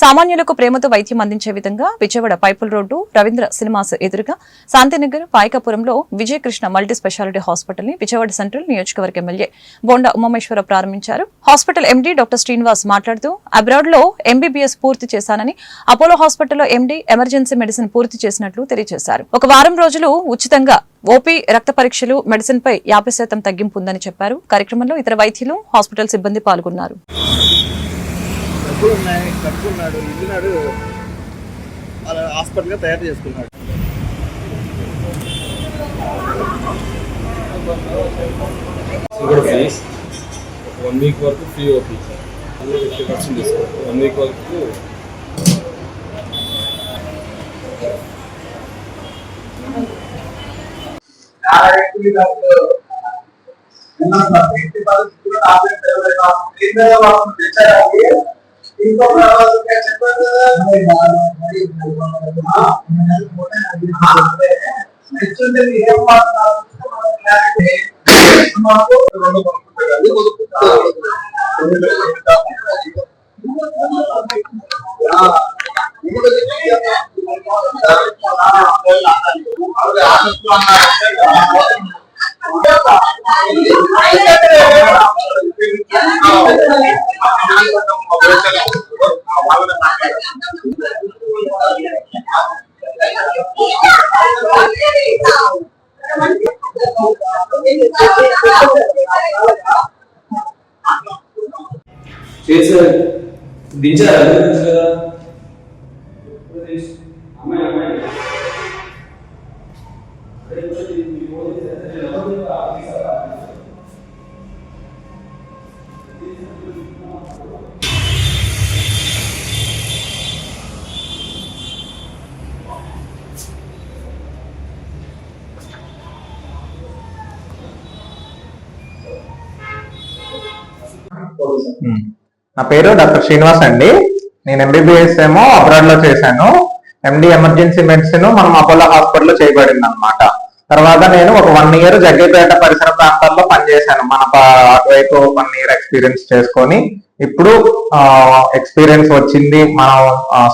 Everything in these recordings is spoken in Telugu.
సామాన్యులకు ప్రేమతో వైద్యం అందించే విధంగా విజయవాడ పైపుల్ రోడ్డు రవీంద్ర సినిమాస్ ఎదురుగా శాంతినగర్ పాయకాపురంలో విజయకృష్ణ మల్టీ స్పెషాలిటీ హాస్పిటల్ని విజయవాడ సెంట్రల్ నియోజకవర్గ ఎమ్మెల్యే బోండా ఉమామేశ్వర ప్రారంభించారు. హాస్పిటల్ ఎండీ డాక్టర్ శ్రీనివాస్ మాట్లాడుతూ అబ్రాడ్లో ఎంబీబీఎస్ పూర్తి చేశానని అపోలో హాస్పిటల్లో ఎండీ ఎమర్జెన్సీ మెడిసిన్ పూర్తి చేసినట్లు తెలియజేశారు. ఒక వారం రోజులు ఉచితంగా ఓపీ రక్త పరీక్షలు మెడిసిన్ పై యాభై శాతం తగ్గింపు ఉందని చెప్పారు. కార్యక్రమంలో ఇతర వైద్యులు హాస్పిటల్ సిబ్బంది పాల్గొన్నారు. డబ్బులు ఉన్నాయి కట్టుకున్నాడు ఇల్లునాడు వాళ్ళ హాస్పిటల్గా తయారు చేసుకున్నాడు. కూడా ఫీజ్ వన్ వీక్ వరకు ఫ్రీ ఓపీ అందులో fifty percent discount one week వరకు इनको प्रभाव से क्या चल रहा है भाई बाल भाई हाँ मैं बोलने लगी हाँ एक्चुअली ये बात का क्या है आपको दोनों को पता है वो तो हाँ ये तो దించలేదా అమ్మాయి అమ్మాయి నా పేరు డాక్టర్ శ్రీనివాస్ అండి. నేను ఎంబీబీఎస్ ఏమో అబ్రాడ్లో చేశాను ఎండి ఎమర్జెన్సీ మెడిసిన్ మనం అపోలో హాస్పిటల్లో చేయబడింది అనమాట తర్వాత నేను ఒక వన్ ఇయర్ జగ్గేపేట పరిసర ప్రాంతాల్లో పనిచేశాను. మన అటువైపు వన్ ఇయర్ ఎక్స్పీరియన్స్ చేసుకొని ఇప్పుడు ఎక్స్పీరియన్స్ వచ్చింది. మనం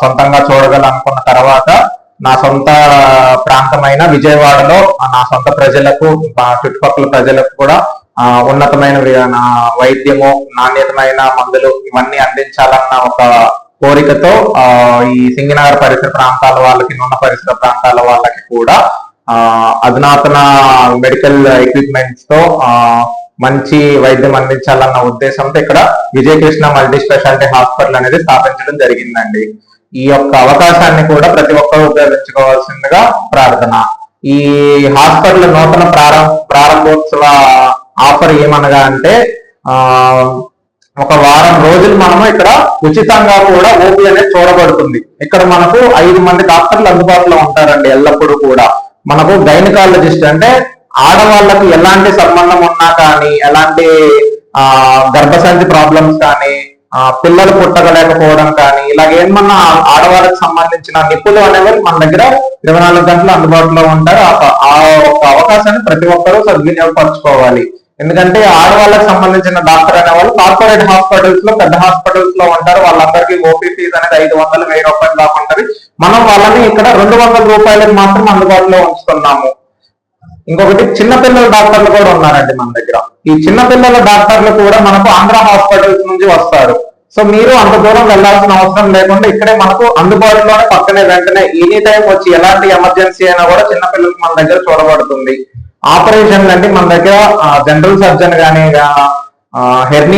సొంతంగా చూడగలనుకున్న తర్వాత నా సొంత ప్రాంతమైన విజయవాడలో నా సొంత ప్రజలకు మా చుట్టుపక్కల ప్రజలకు కూడా ఉన్నతమైన వైద్యము నాణ్యతమైన మందులు ఇవన్నీ అందించాలన్న ఒక కోరికతో ఆ, ఈ సింగినగర్ పరిసర ప్రాంతాల వాళ్ళకి నున్న పరిసర ప్రాంతాల వాళ్ళకి కూడా ఆ, అధునాతన మెడికల్ ఎక్విప్మెంట్స్తో ఆ, మంచి వైద్యం అందించాలన్న ఉద్దేశంతో ఇక్కడ విజయకృష్ణ మల్టీ స్పెషాలిటీ హాస్పిటల్ అనేది స్థాపించడం జరిగిందండి. ఈ యొక్క అవకాశాన్ని కూడా ప్రతి ఒక్కరూ ఉపయోగించుకోవాల్సిందిగా ప్రార్థన. ఈ హాస్పిటల్ నూతన ప్రారంభ ప్రారంభోత్సవ ఆఫర్ ఏమనగా అంటే ఆ ఒక వారం రోజులు మనము ఇక్కడ ఉచితంగా కూడా ఓపీ అనేది చూడబడుతుంది. ఇక్కడ మనకు ఐదు మంది డాక్టర్లు అందుబాటులో ఉంటారండి ఎల్లప్పుడూ కూడా. మనకు గైనకాలజిస్ట్ అంటే ఆడవాళ్ళకి ఎలాంటి సంబంధం ఉన్నా కానీ ఎలాంటి ఆ గర్భశాంతి ప్రాబ్లమ్స్ కానీ ఆ పిల్లలు పుట్టగలేకపోవడం కానీ ఇలాగ ఏమన్నా ఆడవాళ్ళకి సంబంధించిన నిపుణులు అనేవారు మన దగ్గర ఇరవై నాలుగు గంటలు అందుబాటులో ఉంటారు. ఆ- ఒక్క అవకాశాన్ని ప్రతి ఒక్కరూ సద్వినియోగపరచుకోవాలి. ఎందుకంటే ఆడవాళ్ళకి సంబంధించిన డాక్టర్ అనే వాళ్ళు కార్పొరేట్ హాస్పిటల్స్లో పెద్ద హాస్పిటల్స్లో ఉంటారు. వాళ్ళందరికీ ఓపీ ఫీజు అనేది ఐదు వందలు వెయ్యి రూపాయలు దాకా ఉంటది. మనం వాళ్ళని ఇక్కడ రెండు వందల రూపాయలకు మాత్రం అందుబాటులో ఉంచుతున్నాము. ఇంకొకటి చిన్నపిల్లల డాక్టర్లు కూడా ఉన్నారండి మన దగ్గర. ఈ చిన్నపిల్లల డాక్టర్లు కూడా మనకు ఆంధ్ర హాస్పిటల్స్ నుంచి వస్తారు. సో మీరు అంత దూరం వెళ్ళాల్సిన అవసరం లేకుండా ఇక్కడే మనకు అందుబాటులోనే పక్కనే వెంటనే ఎనీ టైం వచ్చి ఎలాంటి ఎమర్జెన్సీ అయినా కూడా చిన్నపిల్లలకి మన దగ్గర చూడబడుతుంది. ఆపరేషన్లు అంటే మన దగ్గర జనరల్ సర్జన్ కానీ హెర్నీ